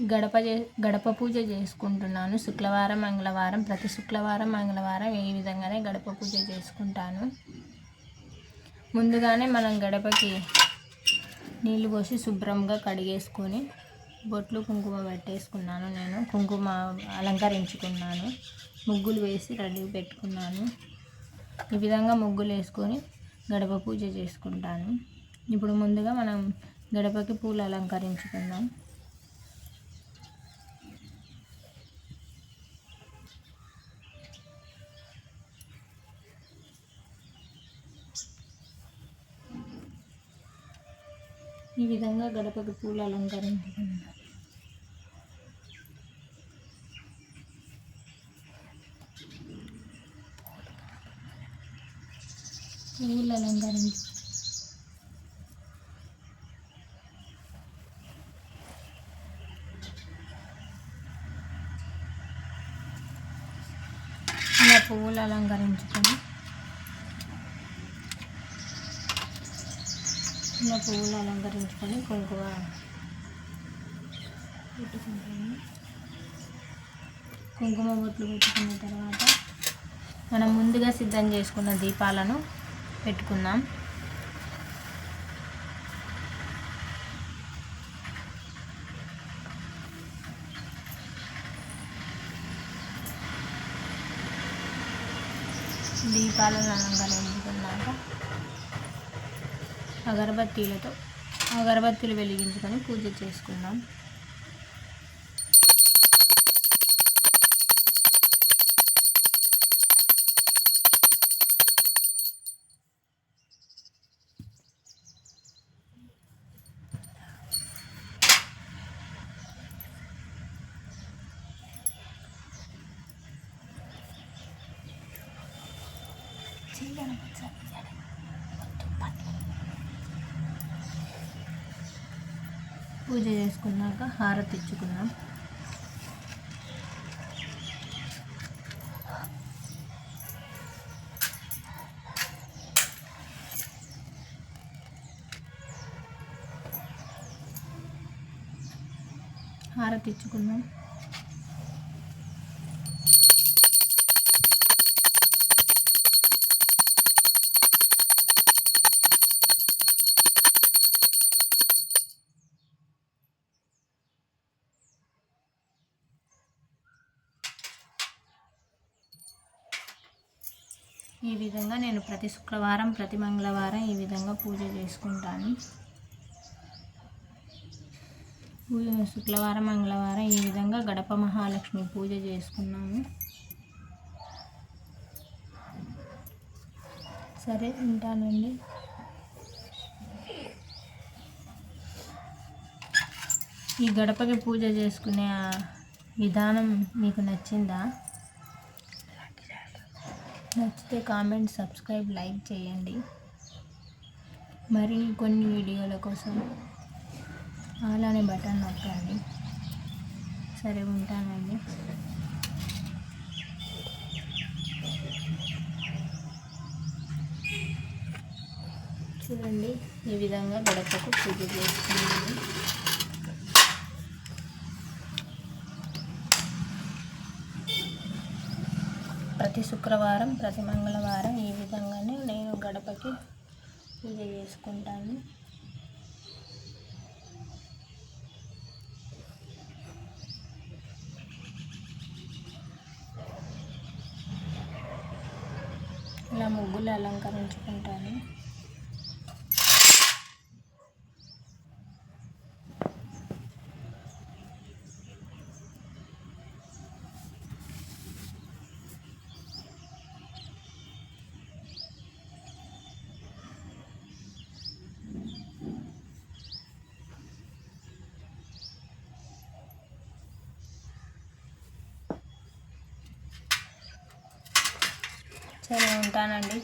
గడప చే గడప పూజ చేసుకుంటున్నాను. శుక్రవారం మంగళవారం ప్రతి శుక్రవారం మంగళవారం ఈ విధంగానే గడప పూజ చేసుకుంటాను. ముందుగానే మనం గడపకి నీళ్ళు పోసి శుభ్రంగా కడిగేసుకొని బొట్లు కుంకుమ పెట్టేసుకున్నాను నేను. కుంకుమ అలంకరించుకున్నాను. ముగ్గులు వేసి రెడీ పెట్టుకున్నాను. ఈ విధంగా ముగ్గులు వేసుకొని గడప పూజ చేసుకుంటాను. ఇప్పుడు ముందుగా మనం గడపకి పూలు అలంకరించుకుందాం. ఈ విధంగా గడపకి పూలు అలంకరించుకుందాం పూలు అలంకరించు ఇలా పువ్వులు అలంకరించుకొని ఇలా పువ్వులు అలంకరించుకొని కుంకుమ పెట్టుకుంటాము. కుంకుమ బొట్లు పెట్టుకున్న తర్వాత మనం ముందుగా సిద్ధం చేసుకున్న దీపాలను పెట్టుకుందాం. దీపాలను అలంకరించుకున్నాక అగరబత్తీలతో అగరబత్తీలు వెలిగించుకొని పూజ చేసుకుందాం. పూజ చేసుకున్నాక హారతి ఇచ్చుకున్నాం. హారతి ఇచ్చుకున్నాం. ఈ విధంగా నేను ప్రతి శుక్రవారం ప్రతి మంగళవారం ఈ విధంగా పూజ చేసుకుంటాను. పూజ శుక్రవారం మంగళవారం ఈ విధంగా గడప మహాలక్ష్మి పూజ చేసుకున్నాము సరే ఉంటానండి. ఈ గడపకి పూజ చేసుకునే విధానం మీకు నచ్చిందా? నచ్చితే కామెంట్ సబ్స్క్రైబ్ లైక్ చేయండి. మరి కొన్ని వీడియోల కోసం అలానే బటన్ నొక్కండి. సరే ఉంటానండి. చూడండి ఈ విధంగా గడపకు పూజ చేసుకున్నాను ప్రతి శుక్రవారం ప్రతి మంగళవారం ఈ విధంగానే నేను గడపకి పూజ చేసుకుంటాను. ఇలా ముగ్గులు అలంకరించుకుంటాను. సరే ఉంటానండి.